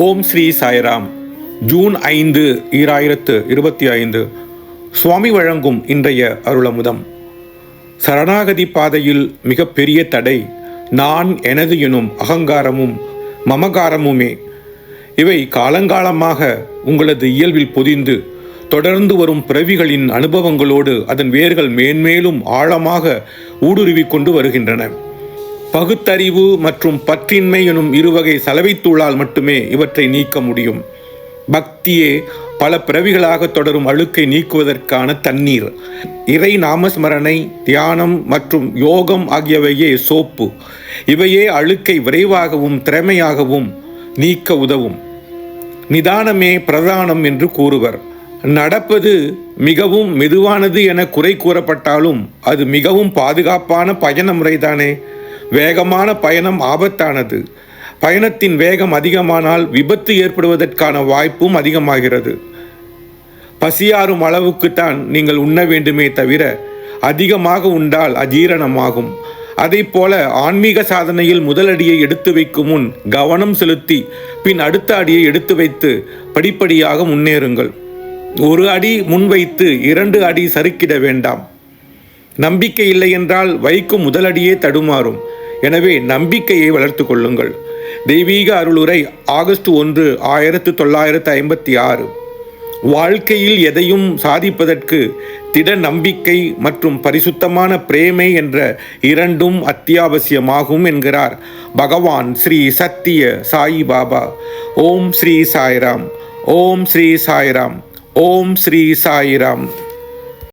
ஓம் Sri Sairam. June ஐந்து ஈராயிரத்து இருபத்தி ஐந்து. சுவாமி வழங்கும் இன்றைய அருளமுதம். சரணாகதி பாதையில் மிகப்பெரிய தடை நான் எனது எனும் அகங்காரமும் மமகாரமுமே. இவை காலங்காலமாக உங்களது இயல்பில் பொதிந்து தொடர்ந்து வரும் பிறவிகளின் அனுபவங்களோடு அதன் வேர்கள் மேன்மேலும் ஆழமாக ஊடுருவிக் கொண்டு வருகின்றன. பகுத்தறிவு மற்றும் பற்றின்மை எனும் இருவகை சலவைத்தூளால் மட்டுமே இவற்றை நீக்க முடியும். பக்தியே பல பிறவிகளாக தொடரும் அழுக்கை நீக்குவதற்கான தண்ணீர். இறை நாமஸ்மரணை தியானம் மற்றும் யோகம் ஆகியவையே சோப்பு. இவையே அழுக்கை விரைவாகவும் திறமையாகவும் நீக்க உதவும். நிதானமே பிரதானம் என்று கூறுவர். நடப்பது மிகவும் மெதுவானது என குறை கூறப்பட்டாலும் அது மிகவும் பாதுகாப்பான பயண முறைதானே வேகமான பயணம் ஆபத்தானது. பயணத்தின் வேகம் அதிகமானால் விபத்து ஏற்படுவதற்கான வாய்ப்பும் அதிகமாகிறது. பசியாறும் அளவுக்குத்தான் நீங்கள் உண்ண வேண்டுமே தவிர அதிகமாக உண்டால் அஜீரணமாகும். அதை போல ஆன்மீக சாதனையில் முதல் அடியை எடுத்து வைக்கும் முன் கவனம் செலுத்தி பின் அடுத்த அடியை எடுத்து வைத்து படிப்படியாக முன்னேறுங்கள். ஒரு அடி முன்வைத்து இரண்டு அடி சறுக்கிட வேண்டாம். நம்பிக்கை இல்லை என்றால் வைக்கும் முதலடியே தடுமாறும். எனவே நம்பிக்கையை வளர்த்து கொள்ளுங்கள். தெய்வீக அருளுரை ஆகஸ்ட் ஒன்று ஆயிரத்து தொள்ளாயிரத்து ஐம்பத்தி ஆறு. வாழ்க்கையில் எதையும் சாதிப்பதற்கு திட நம்பிக்கை மற்றும் பரிசுத்தமான பிரேமை என்ற இரண்டும் அத்தியாவசியமாகும் என்கிறார் பகவான் ஸ்ரீ சத்திய சாயி பாபா. ஓம் ஸ்ரீ சாய்ராம் ஓம் ஸ்ரீ சாய்ராம் ஓம் ஸ்ரீ சாய்ராம்.